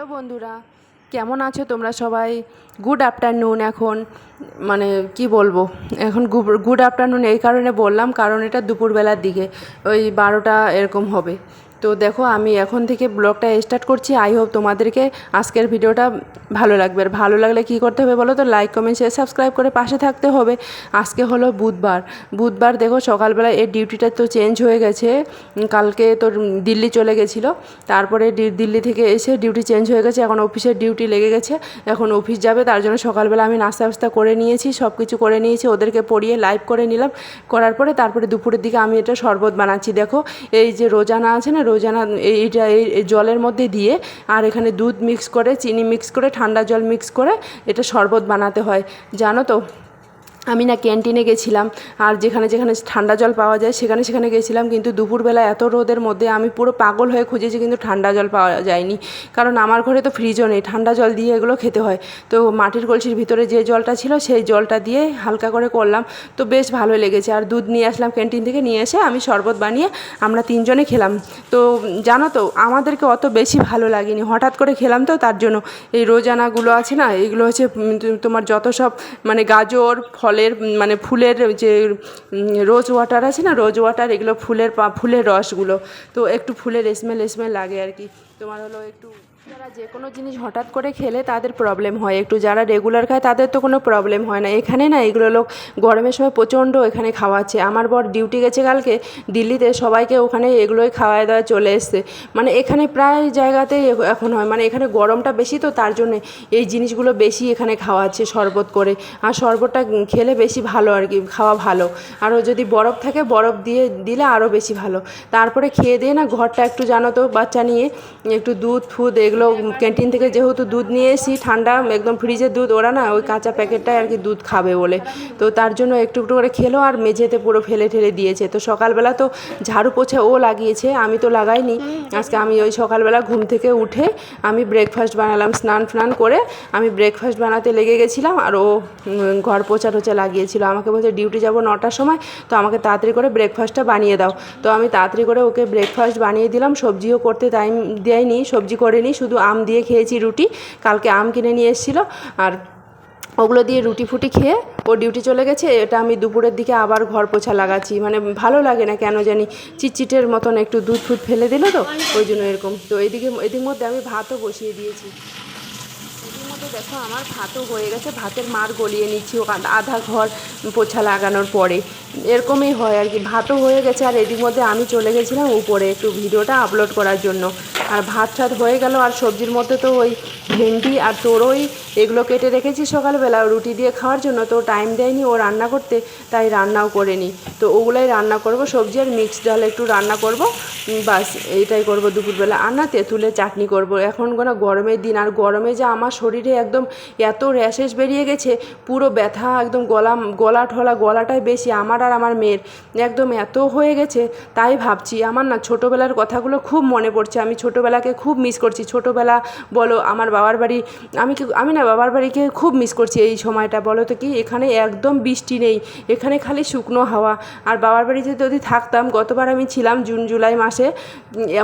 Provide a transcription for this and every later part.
Hello বন্ধুরা, কেমন আছো তোমরা সবাই? গুড আফটারনুন এখন মানে কি বলব? এখন গুড আফটারনুন এই কারণে বললাম, কারণ এটা দুপুরবেলার দিকে, ওই বারোটা এরকম হবে। তো দেখো, আমি এখন থেকে ব্লগটা স্টার্ট করছি। আই হোপ তোমাদেরকে আজকের ভিডিওটা ভালো লাগবে। আর ভালো লাগলে কী করতে হবে বলো তো? লাইক কমেন্ট শেয়ার সাবস্ক্রাইব করে পাশে থাকতে হবে। আজকে হলো বুধবার। বুধবার দেখো সকালবেলা এর ডিউটিটা তো চেঞ্জ হয়ে গেছে। কালকে তোর দিল্লি চলে গেছিল। তারপরে দিল্লি থেকে এসে ডিউটি চেঞ্জ হয়ে গেছে। এখন অফিসের ডিউটি লেগে গেছে। এখন অফিস যাবে, তার জন্য সকালবেলা আমি নাস্তা ফাস্তা করে নিয়েছি সব কিছু করে নিয়েছি, ওদেরকে পড়িয়ে লাইভ করে নিলাম। করার পরে তারপরে দুপুরের দিকে আমি এটা শরবত বানাচ্ছি। দেখো, এই যে রোজানা আছে না রোজানা এইটা, এই জলের মধ্যে দিয়ে আর এখানে দুধ মিক্স করে, চিনি মিক্স করে, ঠান্ডা জল মিক্স করে এটা শরবত বানাতে হয়। জানো তো? আমি না ক্যান্টিনে গেছিলাম, আর যেখানে যেখানে ঠান্ডা জল পাওয়া যায় সেখানে সেখানে গেছিলাম, কিন্তু দুপুরবেলা এত রোদের মধ্যে আমি পুরো পাগল হয়ে খুঁজেছি কিন্তু ঠান্ডা জল পাওয়া যায়নি। কারণ আমার ঘরে তো ফ্রিজও নেই, ঠান্ডা জল দিয়ে এগুলো খেতে হয়। তো মাটির কলসির ভিতরে যে জলটা ছিল সেই জলটা দিয়ে হালকা করে করলাম, তো বেশ ভালো লেগেছে। আর দুধ নিয়ে আসলাম ক্যান্টিন থেকে, নিয়ে এসে আমি শরবত বানিয়ে আমরা তিনজনে খেলাম। তো জানো তো, আমাদেরকে অত বেশি ভালো লাগেনি। হঠাৎ করে খেলাম তো তার জন্য। এই রোজানাগুলো আছে না, এগুলো হচ্ছে তোমার যত সব মানে গাজর, ফলের উম, মানে ফুলের যে রোজ ওয়াটার আছে না রোজ ওয়াটার এগুলো ফুলের ফুলের রসগুলো। তো একটু ফুলের স্মেল স্মেল লাগে আর কি। তোমার হলো একটু যারা যে কোনো জিনিস হঠাৎ করে খেলে তাদের প্রবলেম হয়। একটু যারা রেগুলার খায় তাদের তো কোনো প্রবলেম হয় না। এখানে না এগুলো লোক গরমের সময় প্রচণ্ড এখানে খাওয়াচ্ছে। আমার বর ডিউটি গেছে কালকে, দিল্লিতে সবাইকে ওখানে এগুলোই খাওয়ায় দাওয়া চলে এসছে। মানে এখানে প্রায় জায়গাতেই এখন হয়। মানে এখানে গরমটা বেশি তো তার জন্যে এই জিনিসগুলো বেশি এখানে খাওয়াচ্ছে শরবত করে। আর শরবতটা খেলে বেশি ভালো আর কি, খাওয়া ভালো। আরও যদি বরফ থাকে, বরফ দিয়ে দিলে আরও বেশি ভালো। তারপরে খেয়ে দিয়ে না ঘরটা একটু জানো তো বাচ্চা নিয়ে, একটু দুধ ফুদ এগুলো ক্যান্টিন থেকে যেহেতু দুধ নিয়ে এসি ঠান্ডা একদম ফ্রিজের দুধ, ওরা না ওই কাঁচা প্যাকেটটাই আর কি দুধ খাবে বলে। তো তার জন্য একটু একটু করে খেলো আর মেঝেতে পুরো ফেলে ঠেলে দিয়েছে। তো সকালবেলা তো ঝাড়ু পোছা ও লাগিয়েছে, আমি তো লাগাইনি। আজকে আমি ওই সকালবেলা ঘুম থেকে উঠে আমি ব্রেকফাস্ট বানালাম, স্নান ফ্নান করে আমি ব্রেকফাস্ট বানাতে লেগে গেছিলাম আর ও ঘর পোছা টোচা লাগিয়েছিল। আমাকে বলছে, ডিউটি যাব নটার সময়, তো আমাকে তাড়াতাড়ি করে ব্রেকফাস্টটা বানিয়ে দাও। তো আমি তাড়াতাড়ি করে ওকে ব্রেকফাস্ট বানিয়ে দিলাম। সবজিও করতে টাইম দেয়নি, সবজি করেনি শুধু আম দিয়ে খেয়েছি রুটি। কালকে আম কিনে নিয়ে এসেছিল। আর ওগুলো দিয়ে রুটি ফুটি খেয়ে ও ডিউটি চলে গেছে। এটা আমি দুপুরের দিকে আবার ঘর পোছা লাগাচ্ছি। মানে ভালো লাগে না কেন জানি? চিটচিটের মতন একটু দুধ ফুট ফেলে দিল তো, ওই জন্য এরকম। তো এদিকে, এদিক মধ্যে আমি ভাতও বসিয়ে দিয়েছি। এদিক মধ্যে দেখো আমার ভাতও হয়ে গেছে। ভাতের মার গলিয়ে নিচ্ছি। ও আধা ঘর পোছা লাগানোর পরে। এরকমই হয় আর কি। ভাতও হয়ে গেছে আর এদিক মধ্যে আমি চলে গেছিলাম উপরে একটু ভিডিওটা আপলোড করার জন্য। আর ভাত টাত হয়ে গেল আর সবজির মধ্যে তো ওই ভেন্ডি আর তোরই এগুলো কেটে রেখেছি সকালবেলা রুটি দিয়ে খাওয়ার জন্য। তো টাইম দেয়নি ও রান্না করতে, তাই রান্নাও করে করেনি। তো ওগুলাই রান্না করব, সবজি আর মিক্স ডাল একটু রান্না করব। বাস এইটাই করব দুপুরবেলা। আর না, তেঁতুলের চাটনি করব। এখন কোনো গরমের দিন আর গরমে যে আমার শরীরে একদম এত র্যাশেস বেরিয়ে গেছে, পুরো ব্যথা একদম গলা গলা ঠলা গলাটাই বেশি। আমার আর আমার মেয়ের। একদম এত হয়ে গেছে, তাই ভাবছি, আমার না ছোটোবেলার কথাগুলো খুব মনে পড়ছে। আমি ছোটোবেলাকে খুব মিস করছি। ছোটোবেলা বলো, আমার বাবার বাড়ি, আমি আমি না বাবার বাড়িকে খুব মিস করছি এই সময়টা। বলো তো কি, এখানে একদম বৃষ্টি নেই, এখানে খালি শুকনো হাওয়া। আর বাবার বাড়িতে যদি থাকতাম, গতবার আমি ছিলাম জুন, জুলাই মাসে,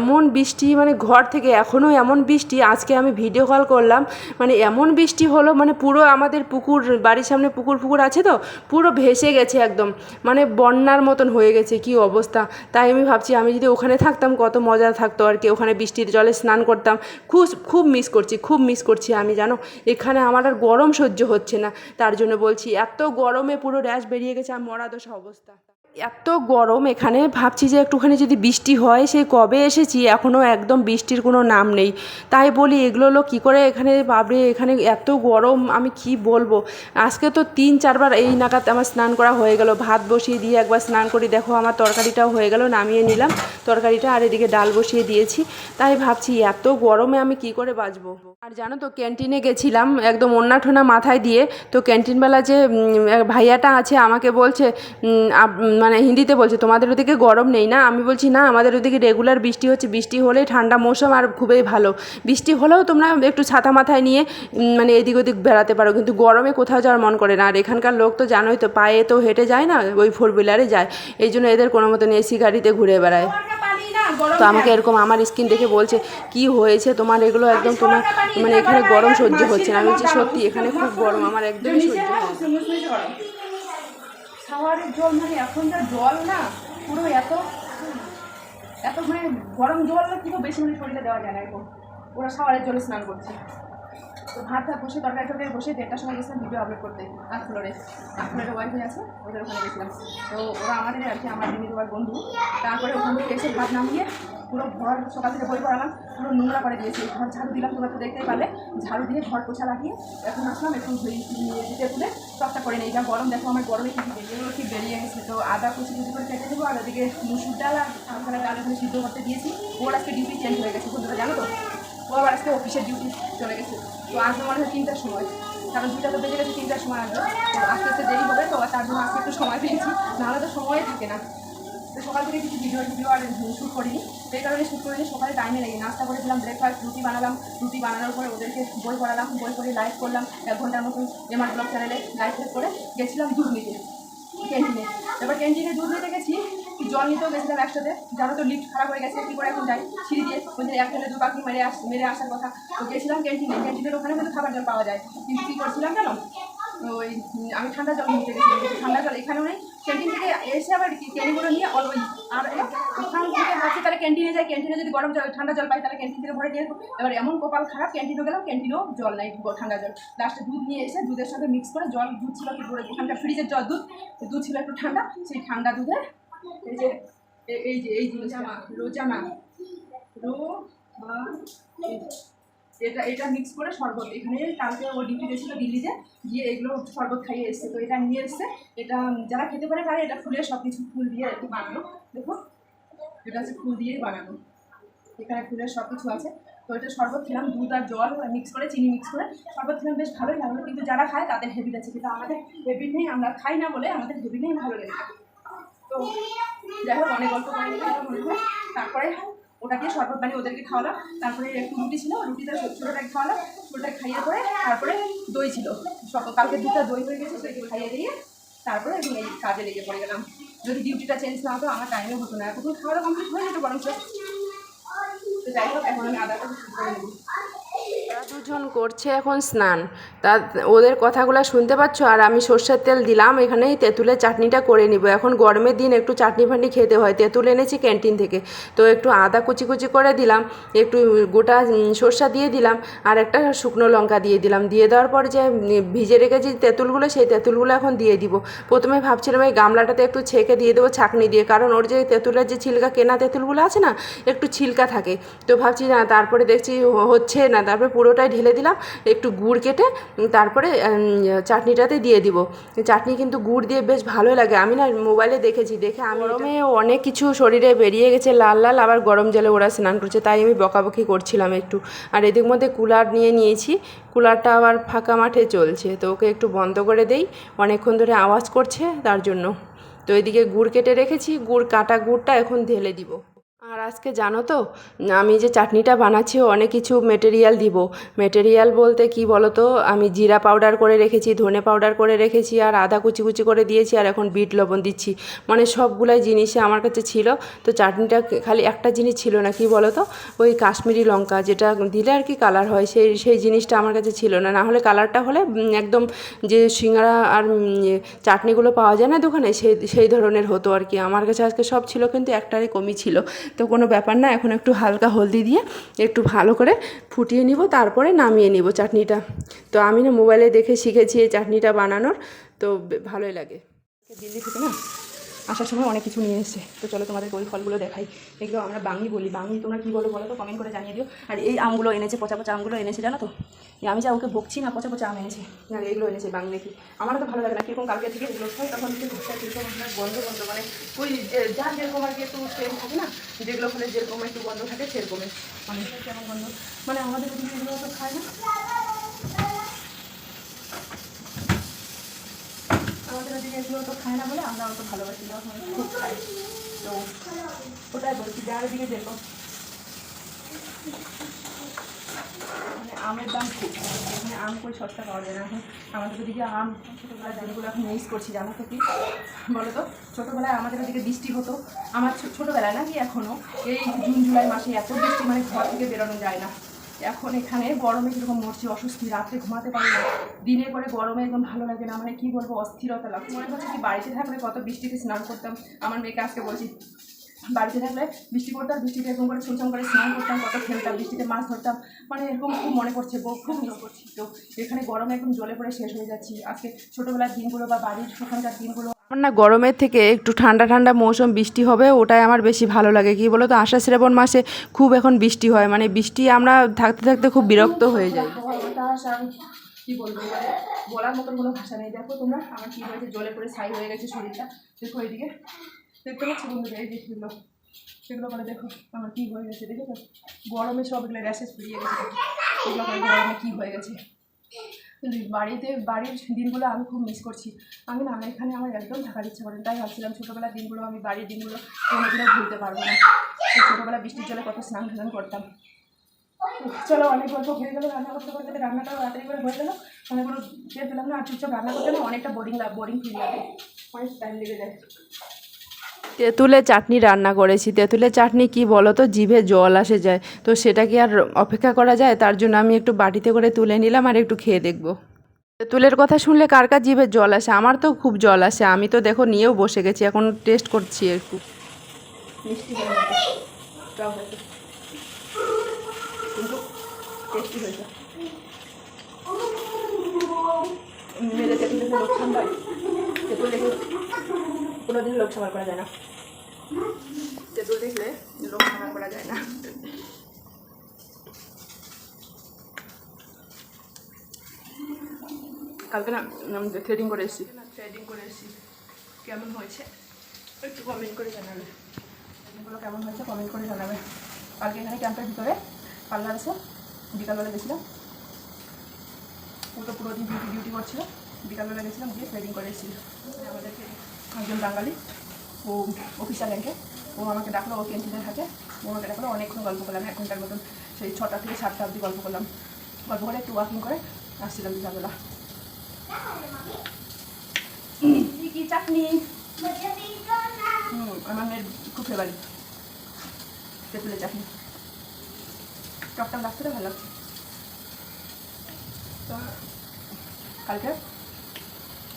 এমন বৃষ্টি মানে ঘর থেকে এখনও এমন বৃষ্টি, আজকে আমি ভিডিও কল করলাম মানে এমন বৃষ্টি হলো মানে পুরো আমাদের পুকুর, বাড়ির সামনে পুকুর পুকুর আছে তো, পুরো ভেসে গেছে একদম। মানে বন্যার মতন হয়ে গেছে, কি অবস্থা? তাই আমি ভাবছি, আমি যদি ওখানে থাকতাম, কত মজা থাকতো আর কি। ওখানে বৃষ্টির জলে স্নান করতাম। খুব খুব মিস করছি, খুব মিস করছি আমি, জানো? এখানে আমার আর গরম সহ্য হচ্ছে না। তার জন্য বলছি, এত গরমে পুরো র্যাশ বেরিয়ে গেছে, আর মরা দোষা অবস্থা। এত গরম, এখানে ভাবছি যে একটুখানি যদি বৃষ্টি হয় সেই কবে এসেছি? এখনও একদম বৃষ্টির কোনো নাম নেই। তাই বলি, এগুলো হলো কী করে এখানে বাবরে এখানে এত গরম, আমি কি বলব? আজকে তো তিন, চারবার এই নাগাদ আমার স্নান করা হয়ে গেল। ভাত বসিয়ে দিয়ে একবার স্নান করি। দেখো আমার তরকারিটাও হয়ে গেল, নামিয়ে নিলাম। তরকারিটা আর এদিকে ডাল বসিয়ে দিয়েছি। তাই ভাবছি এত গরমে আমি কি করে বাঁচবো? আর জানো তো, ক্যান্টিনে গেছিলাম একদম ওন্না ঠোনা মাথায় দিয়ে। তো ক্যান্টিনবেলা যে ভাইয়াটা আছে, আমাকে বলছে মানে হিন্দিতে বলছে, তোমাদের ওদিকে গরম নেই না? আমি বলছি, না, আমাদের ওদিকে রেগুলার বৃষ্টি হচ্ছে, বৃষ্টি হলেই ঠান্ডা মৌসুম আর খুবই ভালো। বৃষ্টি হলেও তোমরা একটু ছাতা মাথায় নিয়ে মানে এদিক ওদিক বেড়াতে পারো, কিন্তু গরমে কোথাও যাওয়ার মন করে না। আর এখানকার লোক তো জানোই তো, পায়ে তো হেঁটে যায় না, ওই ফোর হুইলারে যায়। এই জন্য এদের কোনো মতন এসি গাড়িতে ঘুরে বেড়ায়। তো আমাকে এরকম আমার স্কিন দেখে বলছে, কি হয়েছে তোমার? এগুলো একদম তোমার মানে এখানে গরম সহ্য হচ্ছে না। আমি বলছি, সত্যি, এখানে খুব গরম, আমার একদমই সহ্য হয় না। শাওয়ারের জল মানে এখন যা জল না, পুরো এত এত মানে গরম জল না কিন্তু বেশি মানে শরীরে দেওয়া যায় না এখন ওরা শাওয়ারের জলে স্নান করছে। তো ভাত ভাত বসে, তরকারি টরকারি বসে দেড়টার সময় গেছিলাম ভিডিও আপলোড করতে, আর ফ্লোরে আর ফ্লোরে ওয়াইফাই আছে, ওদের ওখানে গেছিলাম। তো ওরা আমাদের আর কি, আমার দিদি তোমার বন্ধু, তারপরে ওখান থেকে এসে ভাত নামিয়ে পুরো ঘর সকাল থেকে বই পড়ালাম পুরো নোংরা করে দিয়েছি। ঘর ঝাড়ু দিলাম, তোমরা তো দেখতেই পারলে। ঝাড়ু দিয়ে ঘর পোছা লাগিয়ে এখন আসলাম, একটু দিতে তুলে টকটা করে নেই যা গরম, দেখো আমার গরমে কি বেরিয়ে ঠিক বেরিয়ে গেছে? তো আদা কুচি কুচি করে কেটে দেবো আর ওদিকে মুসুর ডাল আর তারপরে ডাল সিদ্ধ করতে দিয়েছি। ওর আজকে ডিউটি চেঞ্জ হয়ে গেছে, বন্ধুরা, জানো তো? ও আবার আজকে অফিসের ডিউটি চলে গেছে। তো আসবে মনে হয় তিনটার সময়। কারণ দুটা তো বেজে গেছে, তিনটার সময় আসবে। আস্তে আস্তে দেরি হবে, তো তার জন্য আজকে একটু সময় পেয়েছি। নাহলে তো সময় থাকে না। তো সকাল থেকে কিছু ভিডিও ভিডিও আর শ্যুট করিনি। সেই কারণে শ্যুট করিনি, সকালে টাইমে লেগে নাস্তা করেছিলাম ব্রেকফাস্ট রুটি বানালাম, রুটি বানানোর পরে ওদেরকে বই পড়ালাম, বই পড়ে লাইভ করলাম, এক ঘণ্টার মতন এমআর ব্লগ চ্যানেলে লাইভ করে গেছিলাম দুধ নিতে। ক্যান্টিনে। এবার ক্যান্টিনে দুধ নিতে গেছি জল নিতেও গেছিলাম একসাথে। জানো তো লিফ্ট খারাপ হয়ে গেছে, কী করে এখন যাই? সিঁড়ি দিয়ে। ওই যে এক ফেলে দু পাখি মেরে আস মেরে আসার কথা। তো গেছিলাম ক্যান্টিনে। ক্যান্টিনের ওখানে কিন্তু খাবার জল পাওয়া যায়। কিন্তু কী করছিলাম জানো? ওই, আমি ঠান্ডা জল নিতে গেছিলাম ঠান্ডা জল এখানেও নেই। ক্যান্টিন থেকে এসে আবার ক্যানিগুলো নিয়ে অল ওই আর ওখান থেকে ভাবছি তাহলে ক্যান্টিনে যাই, ক্যান্টিনে যদি গরম জল, ঠান্ডা জল পাই, তাহলে ক্যান্টিন থেকে ভরে নিয়ে। এবার এমন কপাল খারাপ ক্যান্টিনে গেলাম, ক্যান্টিনেও জল নাই ঠান্ডা জল লাস্টে দুধ নিয়ে এসে দুধের সাথে মিক্স করে জল, দুধ ছিল কি করে ওখানকার ফ্রিজের জল দুধ দুধ ছিল একটু ঠান্ডা, সেই ঠান্ডা দুধে এই যে এই যে, এই জিনিসটা রোজানা রো এটা এটা মিক্স করে শরবত। এখানে কালকে ও ডিউটি গেছিল দিল্লিতে, গিয়ে এগুলো শরবত খাইয়ে এসছে। তো এটা নিয়ে এসছে। এটা, যারা খেতে পারে পারে এটা ফুলের সব কিছু ফুল দিয়ে একটু বানানো দেখো এটা হচ্ছে ফুল দিয়েই বানানো। এখানে ফুলের সব কিছু আছে। তো এটা শরবত খেলাম, দুধ আর জল মিক্স করে, চিনি মিক্স করে। শরবত খেলাম, বেশ ভালোই লাগল। কিন্তু যারা খায় তাদের হেবিট আছে। কিন্তু আমাদের হেভি নেই, আমরা খাই না বলে আমাদের হেভি নেই ভালো লেগে তো যাই হোক, অনেক গল্প করে হয় তারপরে ওটা দিয়ে শরবত বানিয়ে ওদেরকে খাওয়ালাম। তারপরে একটু রুটি ছিল, রুটিটা ছোটোটাকে খাওয়ালাম ছোটোটা খাইয়ে পরে তারপরে দই ছিল। সকাল কালকে দুটো দই হয়ে গেছে, সেটাকে খাইয়ে দিয়ে তারপরে এই কাজে লেগে পড়ে গেলাম। যদি ডিউটিটা চেঞ্জ না হতো, আমার টাইমে হতো না। এখন খাওয়া কমপ্লিট হয়ে যেত বরং তো যাই হোক, এখন আমি আদাটা করে নেব। ওরা দুজন করছে এখন স্নান। তা ওদের কথাগুলো শুনতে পাচ্ছ? আর আমি সর্ষের তেল দিলাম, এখানেই তেঁতুলের চাটনিটা করে নিব। এখন গরমের দিন একটু চাটনি ফাটনি খেতে হয়। তেঁতুল এনেছি ক্যান্টিন থেকে। তো একটু আদা কুচি কুচি করে দিলাম, একটু গোটা সর্ষা দিয়ে দিলাম, আর একটা শুকনো লঙ্কা দিয়ে দিলাম। দিয়ে দেওয়ার পর যে ভিজে রেখেছি তেঁতুলগুলো, সেই তেঁতুলগুলো এখন দিয়ে দিব। প্রথমে ভাবছিলাম এই গামলাটাতে একটু ছেঁকে দিয়ে দেবো ছাঁকনি দিয়ে, কারণ ওর যে তেঁতুলের যে ছিলকা কেনা তেঁতুলগুলো আছে না, একটু ছিলকা থাকে। তো ভাবছি না, তারপরে দেখছি হচ্ছে না, তারপরে পুরোটাই ঢেলে দিলাম, একটু গুড় কেটে তারপরে চাটনিটাতে দিয়ে দিব। চাটনি কিন্তু গুড় দিয়ে বেশ ভালো লাগে। আমি না মোবাইলে দেখেছি, দেখে আমি গরমে অনেক কিছু শরীরে বেরিয়ে গেছে, লাল লাল, আবার গরম জলে ওরা স্নান করছে, তাই আমি বকাবকি করছিলাম একটু। আর এদিক মধ্যে কুলার নিয়ে নিয়েছি, কুলারটা আবার ফাঁকা মাঠে চলছে, তো ওকে একটু বন্ধ করে দেই, অনেকক্ষণ ধরে আওয়াজ করছে, তার জন্য। তো এদিকে গুড় কেটে রেখেছি, গুড় কাটা গুড়টা এখন ঢেলে দিব। আর আজকে জানো তো আমি যে চাটনিটা বানাচ্ছি অনেক কিছু মেটেরিয়াল দিব। মেটেরিয়াল বলতে কি বলো তো আমি জিরা পাউডার করে রেখেছি ধনে পাউডার করে রেখেছি আর আদা কুচি কুচি করে দিয়েছি আর এখন বিট লবণ দিচ্ছি। মানে সবগুলাই জিনিসই আমার কাছে ছিল। তো চাটনিটা খালি একটা জিনিস ছিল না কি বলো তো ওই কাশ্মীরি লঙ্কা যেটা দিলে আর কি কালার হয় সেই সেই জিনিসটা আমার কাছে ছিল না। না হলে কালারটা হলে একদম যে সিঙ্গারা আর ইয়ে, চাটনিগুলো পাওয়া যায় না দোকানে সেই সেই ধরনের হতো আর কি। আমার কাছে আজকে সব ছিল কিন্তু একটারই কমই ছিল। তো কোনো ব্যাপার না, এখন একটু হালকা হলদি দিয়ে একটু ভালো করে ফুটিয়ে নিব, তারপরে নামিয়ে নিব চাটনিটা। তো আমি না মোবাইলে দেখে শিখেছি এই চাটনিটা বানানোর, তো ভালোই লাগে। দিল্লি থেকে না আসার সময় অনেক কিছু নিয়ে এসেছে। তো চলো তোমাদের ওই ফলগুলো দেখাই। এগুলো আমরা বাঙি বলি। বাঙি তোমরা কী বলো বলো তো? কমেন্ট করে জানিয়ে দিও। আর এই আমগুলো এনেছে, পচা পচা আমগুলো এনেছে, জানো তো? আমি যা ওকে বকছি না, পচা পচা আম এনেছে। আর এগুলো এনেছে বাঙি নাকি। আমারও তো ভালো লাগে না। কীরকম কালকে থেকে এগুলো খাই তখন একটা গন্ধ গন্ধ। মানে ওই যার যেরকম আর কি একটু সেম থাকে না? যেগুলো ফলে যেরকম একটু গন্ধ থাকে সেরকমের মানে কেমন গন্ধ। মানে আমাদের এগুলো তো খায় না। বেশি অত খায় না বলে আমরা অত ভালোবাসি না খুব খাই। তো ওটাই বলছি, যার দিকে দেখো। মানে আমের দাম খুব। এখানে আম করে সস্তা পাওয়া যায় না। এখন আমাদের ওদিকে আম, ছোটোবেলায় দিনগুলো এখন মিস করছি, জানো তো কি? বলো তো, ছোটোবেলায় আমাদের ওদিকে বৃষ্টি হতো। আমার ছোটোবেলায় নাকি এখনও এই জুন, জুলাই মাসে এত বৃষ্টি মানে ঘর থেকে বেরোনো যায় না। এখন এখানে গরমে কীরকম মরছি অস্বস্তি রাত্রে ঘুমাতে পারি না। দিনের পরে গরমে একদম ভালো লাগে না মানে কী বলব, অস্থিরতা লাগছে। মনে হচ্ছে কি বাড়িতে থাকলে কত বৃষ্টিতে স্নান করতাম। আমার মেয়েকে আজকে বলছি, বাড়িতে থাকলে বৃষ্টি পড়তাম, বৃষ্টিতে এরকম করে ছুমছাম করে স্নান করতাম, কত খেলতাম, বৃষ্টিতে মাছ ধরতাম। মানে এরকম খুব মনে পড়ছে বউ খুব মিস করছি তো এখানে গরমে একদম জলে পড়ে শেষ হয়ে যাচ্ছি। আজকে ছোটোবেলার দিনগুলো বা বাড়ির ওখানকার দিনগুলো আমার না গরমের থেকে একটু ঠান্ডা ঠান্ডা মৌসুম বৃষ্টি হবে ওটাই আমার বেশি ভালো লাগে কি বলো তো আষাঢ় শ্রাবণ মাসে খুব এখন বৃষ্টি হয় মানে বৃষ্টি আমরা থাকতে থাকতে খুব বিরক্ত হয়ে যাই কি বলব মানে বলার মতন কোনো ভাষা নেই দেখো তোমরা আমার কি হয়েছে জলে হয়ে গেছে শরীরটা দেখো এইদিকে দেখতে পাচ্ছি দেখো আমার হয়ে গেছে গরমে র্যাশেস বেরিয়ে গেছে কি হয়ে গেছে বাড়িতে, বাড়ির দিনগুলো আমি খুব মিস করছি। আমি না, আমার এখানে আমার একদম থাকার ইচ্ছা করে না। তাই ভাবছিলাম ছোটোবেলার দিনগুলো, আমি বাড়ির দিনগুলো কোনোদিনও ভুলতে পারব না। ছোটোবেলা বৃষ্টির জলে কত স্নান টান করতাম। চলো অনেক গল্প হয়ে গেলো, রান্না করতে করতে রান্নাটাও তাড়াতাড়ি করে হয়ে গেলো। অনেক কোনো টের পেলাম না, আর চুপচাপ রান্না করতে না, অনেকটা বোরিং বোরিং ফিল লাগে। অনেক টাইম লেগে যায়। তেঁতুলের চাটনি রান্না করেছি। তেঁতুলের চাটনি কি বলো তো জিভে জল আসে যায়। তো সেটা কি আর অপেক্ষা করা যায়? তার জন্য আমি একটু বাটিতে করে তুলে নিলাম আর একটু খেয়ে দেখব। তেঁতুলের কথা শুনলে কার কার জিভে জল আসে? আমার তো খুব জল আসে। আমি তো দেখো নিয়েও বসে গেছি। এখন টেস্ট করছি একটু। মিষ্টি কোনোদিন লোক সামাল করা যায় না। তেঁতুল দেখলে লোক সামাল করা যায় না। কালকে না আমি থ্রেডিং করে এসেছি। থ্রেডিং করে এসেছি। কেমন হয়েছে? একটু কমেন্ট করে জানাবে। এগুলো কেমন হয়েছে কমেন্ট করে জানাবে। কালকে এখানে ক্যাম্পের ভিতরে পার্লার আছে বিকালবেলা গেছিলাম। ও তো পুরো দিন ডিউটি ডিউটি করছিল। বিকালবেলা গেছিলাম গিয়ে থ্রেডিং করে এসেছিল। আমাদেরকে একজন বাঙালি ও অফিসার র্যাঙ্কে। ও আমাকে ডাকলো ও ক্যান্টিনে থাকে। ও আমাকে ডাকলো অনেকক্ষণ গল্প করলাম এক ঘণ্টার মতন। সেই ছটা থেকে সাতটা অবধি গল্প করলাম। গল্প করে একটু ওয়াকিং করে আসছিলাম বিকালবেলা। কি কি চাটনি হুম আমার মেয়ের খুব ফেভারিট তেঁতুলের চাটনি টকটা লাগছে তো ভালো লাগছে। তো কালকে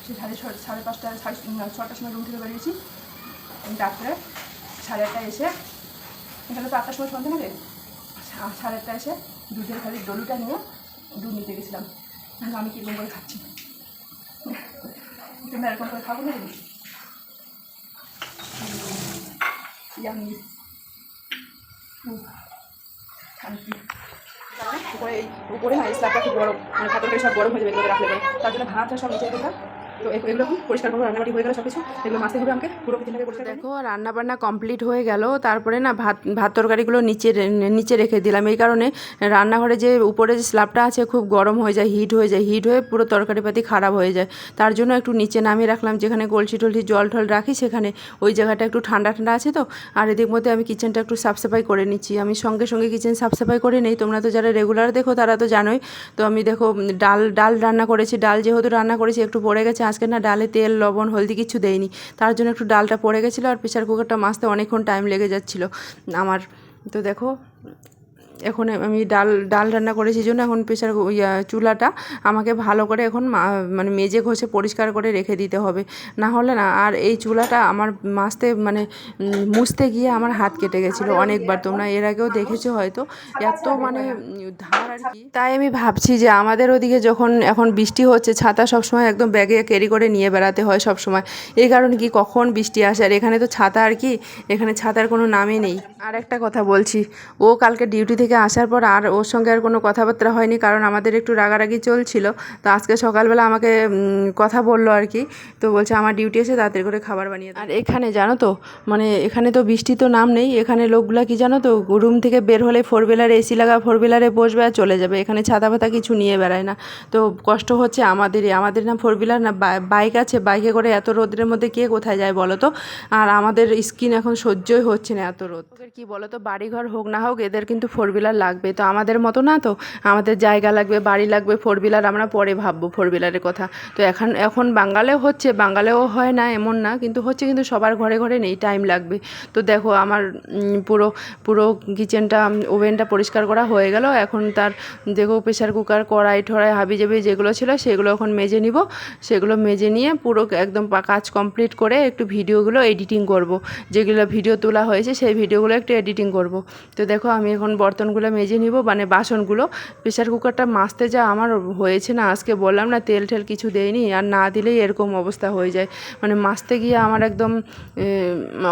সে সাড়ে সাড়ে পাঁচটা, সাড়ে ছটার সময় রুম থেকে বেরিয়েছি। রাত্রে সাড়ে আটটায় এসে, এখানে তো আটটার সময় সন্ধ্যা সা- সাড়ে আটটায় এসে দুধের খালি ডলুটা নিয়ে দুধ নিতে গেছিলাম। নাহলে আমি কীরকম করে খাচ্ছি? তোমরা এরকম করে খাব না ইয়ামি শান্তি উপরে এই উপরে না স্ল্যাবটা খুব গরম। মানে পাথর সব গরম হয়ে যাবে রাখলে তার জন্য ভাতটা সব নিচে রেখে দেখো রান্না বান্না কমপ্লিট হয়ে গেল তারপরে না, ভাত ভাত তরকারিগুলো নিচে নিচে রেখে দিলাম। এই কারণে রান্নাঘরে যে উপরে যে স্ল্যাবটা আছে, খুব গরম হয়ে যায় হিট হয়ে যায়। হিট হয়ে পুরো তরকারিপাতি খারাপ হয়ে যায়। তার জন্য একটু নিচে নামিয়ে রাখলাম। যেখানে কলসি টলছি জল টল রাখি, সেখানে ওই জায়গাটা একটু ঠান্ডা ঠান্ডা আছে তো। আর এদিক মধ্যে আমি কিচেনটা একটু সাফ সাফাই করে নিচ্ছি। আমি সঙ্গে সঙ্গে কিচেন সাফ সাফাই করে নেই। তোমরা তো যারা রেগুলার দেখো, তারা তো জানোই। তো আমি দেখো ডাল ডাল রান্না করেছি। ডাল যেহেতু রান্না করেছি, একটু পড়ে গেছে। আজকে না ডালে তেল, লবণ, হলদি কিছু দেয়নি তার জন্য একটু ডালটা পড়ে গেছিল আর প্রেশার কুকারটা মাজতে অনেকক্ষণ টাইম লেগে যাচ্ছিল। আমার, তো দেখো এখন আমি ডাল ডাল রান্না করেছি জন্য এখন প্রেশার চুলাটা আমাকে ভালো করে এখন মানে মেজে ঘষে পরিষ্কার করে রেখে দিতে হবে। না হলে না, আর এই চুলাটা আমার মাজতে মানে মুছতে গিয়ে আমার হাত কেটে গেছিল অনেকবার। তোমরা এর আগেও দেখেছ হয়তো। এত মানে ধার আর কি। তাই আমি ভাবছি যে আমাদের ওদিকে যখন এখন বৃষ্টি হচ্ছে, ছাতা সবসময় একদম ব্যাগে ক্যারি করে নিয়ে বেড়াতে হয় সব সময় এই কারণে কি কখন বৃষ্টি আসে? আর এখানে তো ছাতা আর কি, এখানে ছাতার কোনো নামই নেই। আর একটা কথা বলছি, ও কালকে ডিউটি থেকে থেকে আসার পর আর ওর সঙ্গে আর কোনো কথাবার্তা হয়নি, কারণ আমাদের একটু রাগারাগি চলছিল। তো আজকে সকালবেলা আমাকে কথা বলল আর কি। তো বলছে, আমার ডিউটি এসে তাড়াতাড়ি করে খাবার বানিয়ে আর এখানে জানো তো মানে এখানে তো বৃষ্টি তো নাম নেই, এখানে লোকগুলা কি জানো তো রুম থেকে বের হলে ফোর হুইলার এসি লাগা ফোর হুইলারে বসবে আর চলে যাবে। এখানে ছাতা ফাতা কিছু নিয়ে বেড়ায় না। তো কষ্ট হচ্ছে আমাদেরই, আমাদের না ফোর হুইলার না বাইক আছে বাইকে করে এত রোদের মধ্যে কে কোথায় যায় বলো তো? আর আমাদের স্কিন এখন সহ্যই হচ্ছে না এত রোদ। ওদের কি বলো তো বাড়িঘর হোক না হোক, এদের কিন্তু ফোর হুইলার লাগবে তো আমাদের মতো না তো, আমাদের জায়গা লাগবে, বাড়ি লাগবে ফোর হুইলার আমরা পরে ভাববো ফোর হুইলারের কথা। তো এখন এখন বাঙ্গালেও হচ্ছে বাঙ্গালেও হয় না এমন না, কিন্তু হচ্ছে কিন্তু সবার ঘরে ঘরে নেই টাইম লাগবে। তো দেখো আমার পুরো পুরো কিচেনটা ওভেনটা পরিষ্কার করা হয়ে গেল। এখন তার দেখো প্রেশার কুকার কড়াই ঠড়াই হাবি জাবি যেগুলো ছিল, সেগুলো এখন মেজে নিব। সেগুলো মেজে নিয়ে পুরো একদম কাজ কমপ্লিট করে একটু ভিডিওগুলো এডিটিং করব। যেগুলো ভিডিও তোলা হয়েছে, সেই ভিডিওগুলো একটু এডিটিং করব। তো দেখো আমি এখন বর্তনগুলো মেজে নিব মানে বাসনগুলো। প্রেশার কুকারটা মাজতে যা আমার হয়েছে না, আজকে বললাম না তেল টেল কিছু দেয়নি আর না দিলেই এরকম অবস্থা হয়ে যায়। মানে মাজতে গিয়ে আমার একদম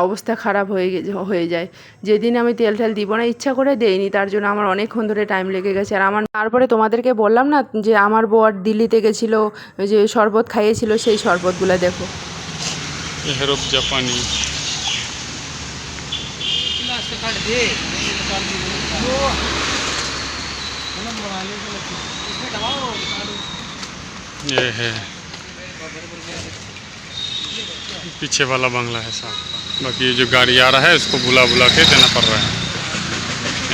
অবস্থা খারাপ হয়ে হয়ে যায়। যেদিন আমি তেল ঠেল দিব না, ইচ্ছা করে দেইনি, তার জন্য আমার অনেকক্ষণ ধরে টাইম লেগে গেছে। আর আমার তারপরে তোমাদেরকে বললাম না যে আমার বর দিল্লিতে গেছিল যে শরবত খাইয়েছিল, সেই শরবতগুলো দেখো। ये है। पीछे वाला बंगला है साहब। बाकी जो गाड़ी आ रहा है उसको बुला बुला के देना पड़ रहा है।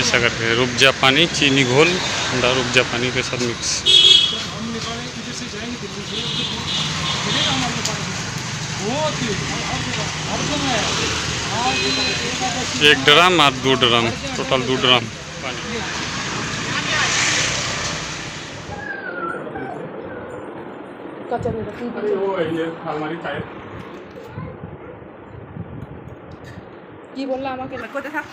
ऐसा करके रुक जा पानी, चीनी घोल ठंडा रुक जा पानी के साथ मिक्स एक ड्राम और दो ड्राम टोटल दो ड्राम पानी কি বললো আমাকে কোথায় থাক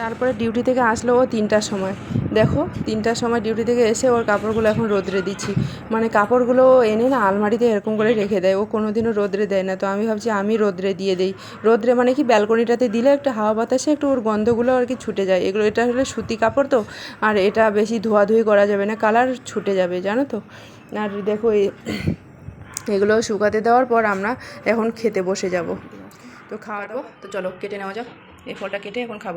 তারপরে ডিউটি থেকে আসলো ও তিনটার সময়। দেখো, তিনটার সময় ডিউটি থেকে এসে ওর কাপড়গুলো এখন রোদ্রে দিচ্ছি। মানে কাপড়গুলো এনে না আলমারিতে এরকম করে রেখে দেয়। ও কোনো দিনও রোদ্রে দেয় না। তো আমি ভাবছি আমি রোদ্রে দিয়ে দিই। রোদ্রে মানে কি ব্যালকনিটাতে দিলে একটু হাওয়া বাতাসে একটু ওর গন্ধগুলো আর কি ছুটে যায়। এগুলো, এটা হলো সুতি কাপড় তো, আর এটা বেশি ধোয়াধুয়ি করা যাবে না। কালার ছুটে যাবে, জানো তো? আর দেখো এগুলো শুকাতে দেওয়ার পর আমরা এখন খেতে বসে যাব। তো খাওয়া দাবো তো চলো কেটে নেওয়া যাক। এই ফলটা কেটে এখন খাব।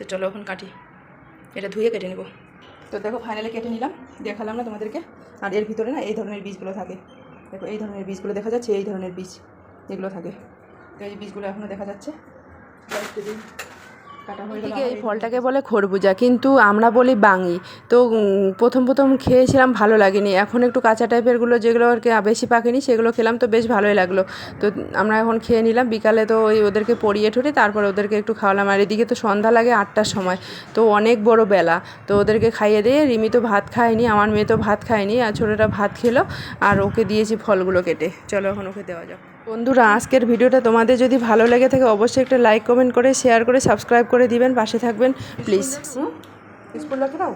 তো চলো এখন কাটি। এটা ধুয়ে কেটে নেব। তো দেখো ফাইনালি কেটে নিলাম। দেখালাম না তোমাদেরকে। আর এর ভিতরে না এই ধরনের বীজগুলো থাকে। দেখো, এই ধরনের বীজগুলো দেখা যাচ্ছে, এই ধরনের বীজ এগুলো থাকে। তো এই বীজগুলো এখনও দেখা যাচ্ছে। কাটা এই ফলটাকে বলে খরবুজা কিন্তু আমরা বলি বাঙি। তো প্রথম প্রথম খেয়েছিলাম ভালো লাগেনি। এখন একটু কাঁচা টাইপেরগুলো যেগুলো আর কি বেশি পাকেনি সেগুলো খেলাম তো বেশ ভালোই লাগল। তো আমরা এখন খেয়ে নিলাম বিকালে তো ওই ওদেরকে পড়িয়ে ঠরে তারপর ওদেরকে একটু খাওয়ালাম। আর এদিকে তো সন্ধ্যা লাগে আটটার সময় তো অনেক বড় বেলা। তো ওদেরকে খাইয়ে দিয়ে রিমি তো ভাত খায়নি আমার মেয়ে তো ভাত খায়নি আর ছোটোটা ভাত খেলো আর ওকে দিয়েছি ফলগুলো কেটে। চলো এখন ওকে দেওয়া যাক। বন্ধুরা, আজকের ভিডিওটা তোমাদের যদি ভালো লেগে থাকে, অবশ্যই একটা লাইক কমেন্ট করে শেয়ার করে সাবস্ক্রাইব করে দিবেন, পাশে থাকবেন প্লিজ স্কুল রাখে দাও?